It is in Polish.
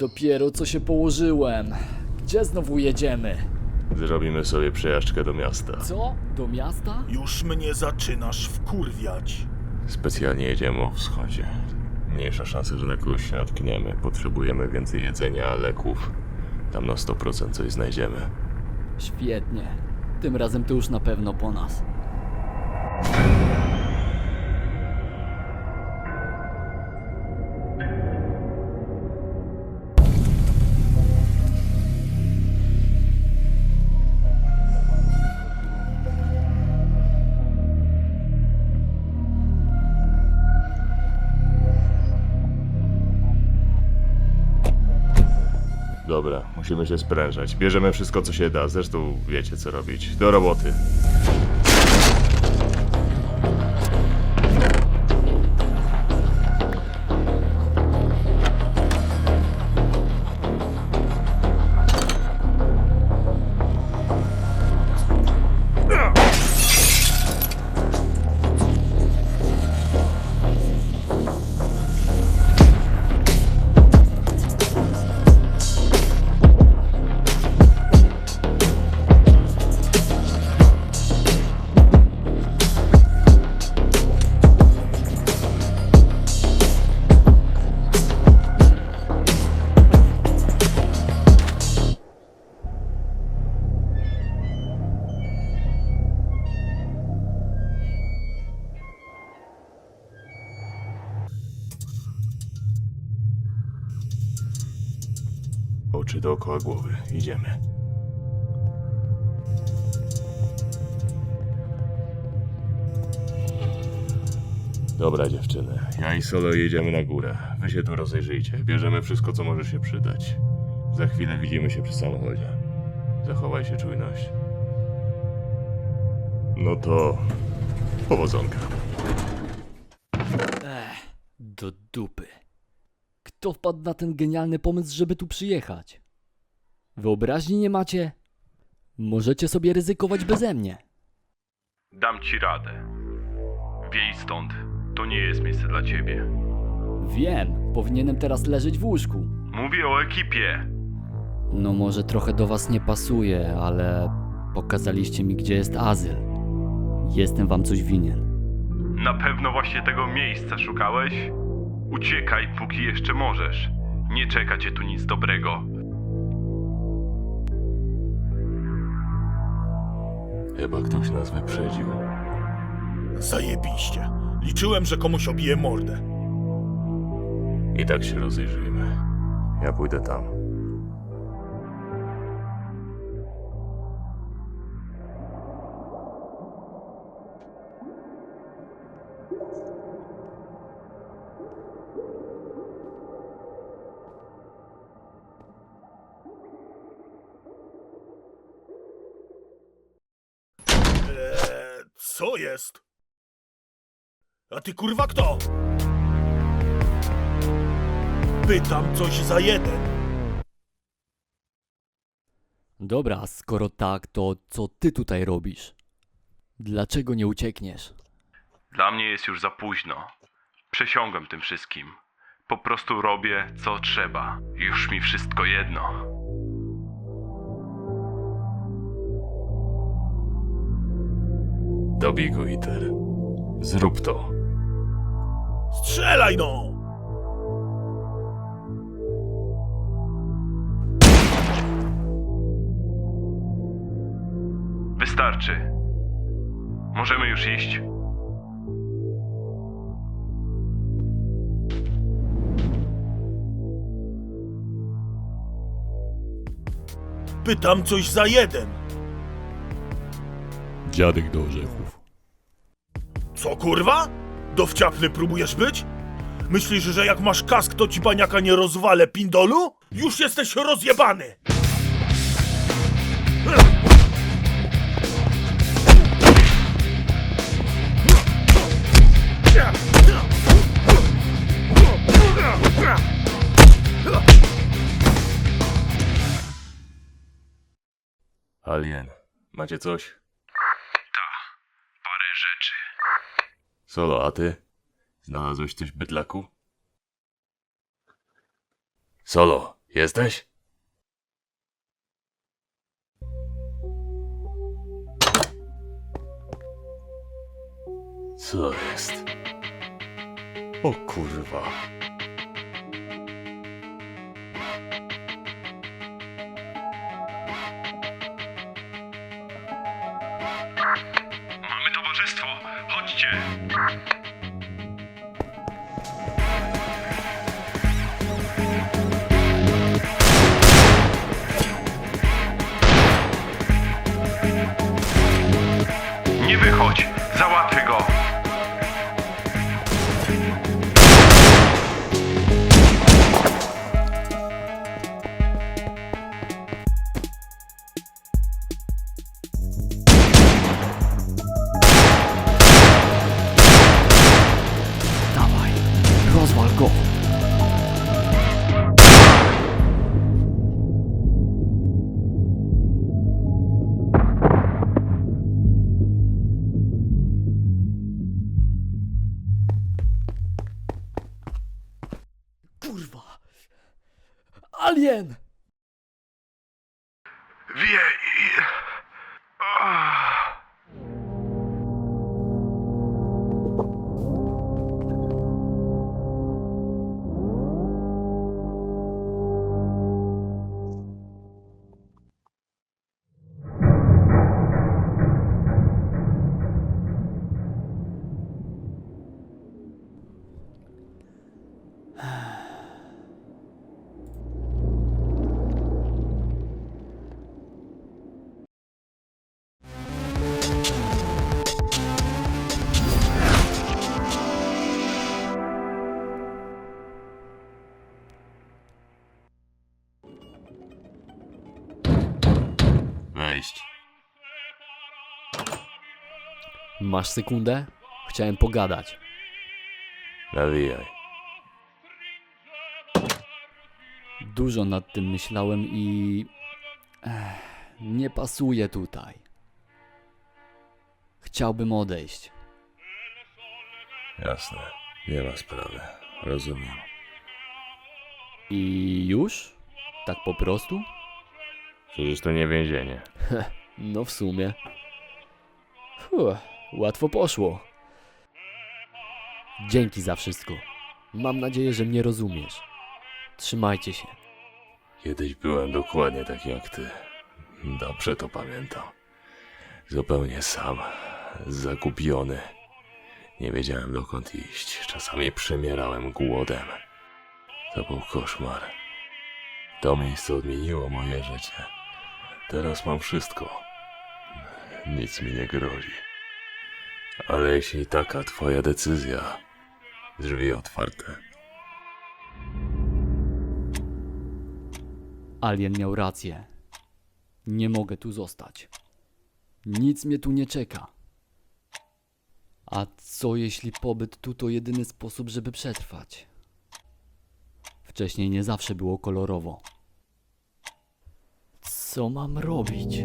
Dopiero co się położyłem. Gdzie znowu jedziemy? Zrobimy sobie przejażdżkę do miasta. Co? Do miasta? Już mnie zaczynasz wkurwiać. Specjalnie jedziemy o wschodzie. Mniejsza szansa, że na kogoś się natkniemy. Potrzebujemy więcej jedzenia, leków. Tam na 100% coś znajdziemy. Świetnie. Tym razem to już na pewno po nas. Dobra, musimy się sprężać. Bierzemy wszystko, co się da. Zresztą wiecie, co robić. Do roboty. Oczy dookoła głowy. Idziemy. Dobra dziewczyny, ja i Solo jedziemy na górę. Wy się tu rozejrzyjcie. Bierzemy wszystko, co może się przydać. Za chwilę widzimy się przy samochodzie. Zachowaj się czujność. No to... Powodzonka. Ech, do dupy. Kto wpadł na ten genialny pomysł, żeby tu przyjechać? Wyobraźni nie macie? Możecie sobie ryzykować beze mnie. Dam ci radę. Wiej stąd. To nie jest miejsce dla ciebie. Wiem, powinienem teraz leżeć w łóżku. Mówię o ekipie. No może trochę do was nie pasuje, ale pokazaliście mi, gdzie jest azyl. Jestem wam coś winien. Na pewno właśnie tego miejsca szukałeś? Uciekaj, póki jeszcze możesz. Nie czeka cię tu nic dobrego. Chyba ktoś nas wyprzedził. Zajebiście. Liczyłem, że komuś obije mordę. I tak się rozejrzyjmy. Ja pójdę tam. Co jest? A ty kurwa kto? Pytam coś za jeden. Dobra, skoro tak, to co ty tutaj robisz? Dlaczego nie uciekniesz? Dla mnie jest już za późno. Przesiągłem tym wszystkim. Po prostu robię, co trzeba. Już mi wszystko jedno. Dobij go, Iter. Zrób to. Strzelaj no! Wystarczy. Możemy już iść. Pytam coś za jeden. Dziadek do orzechów. Co kurwa? Dowciapny próbujesz być? Myślisz, że jak masz kask, to ci baniaka nie rozwalę pindolu? Już jesteś rozjebany! Alien, macie coś? Solo, a ty? Znalazłeś coś bydlaku? Solo, Jesteś? Co jest? O kurwa. Mamy towarzystwo. Chodźcie. Nie wychodź. Załatwię go. Go. Kurwa. Alien! Wie... i- Masz sekundę? Chciałem pogadać. Nawijaj. Dużo nad tym myślałem i. Ech, nie pasuje tutaj. Chciałbym odejść. Jasne. Nie ma sprawy. Rozumiem. I już? Tak po prostu? Przecież to nie więzienie. No w sumie. Fuh, łatwo poszło. Dzięki za wszystko. Mam nadzieję, że mnie rozumiesz. Trzymajcie się. Kiedyś byłem dokładnie taki jak ty. Dobrze to pamiętam. Zupełnie sam. Zagubiony. Nie wiedziałem dokąd iść. Czasami przemierałem głodem. To był koszmar. To miejsce odmieniło moje życie. Teraz mam wszystko. Nic mi nie grozi. Ale jeśli taka twoja decyzja, drzwi otwarte. Alien miał rację. Nie mogę tu zostać. Nic mnie tu nie czeka. A co jeśli pobyt tu to jedyny sposób, żeby przetrwać? Wcześniej nie zawsze było kolorowo. Co mam robić?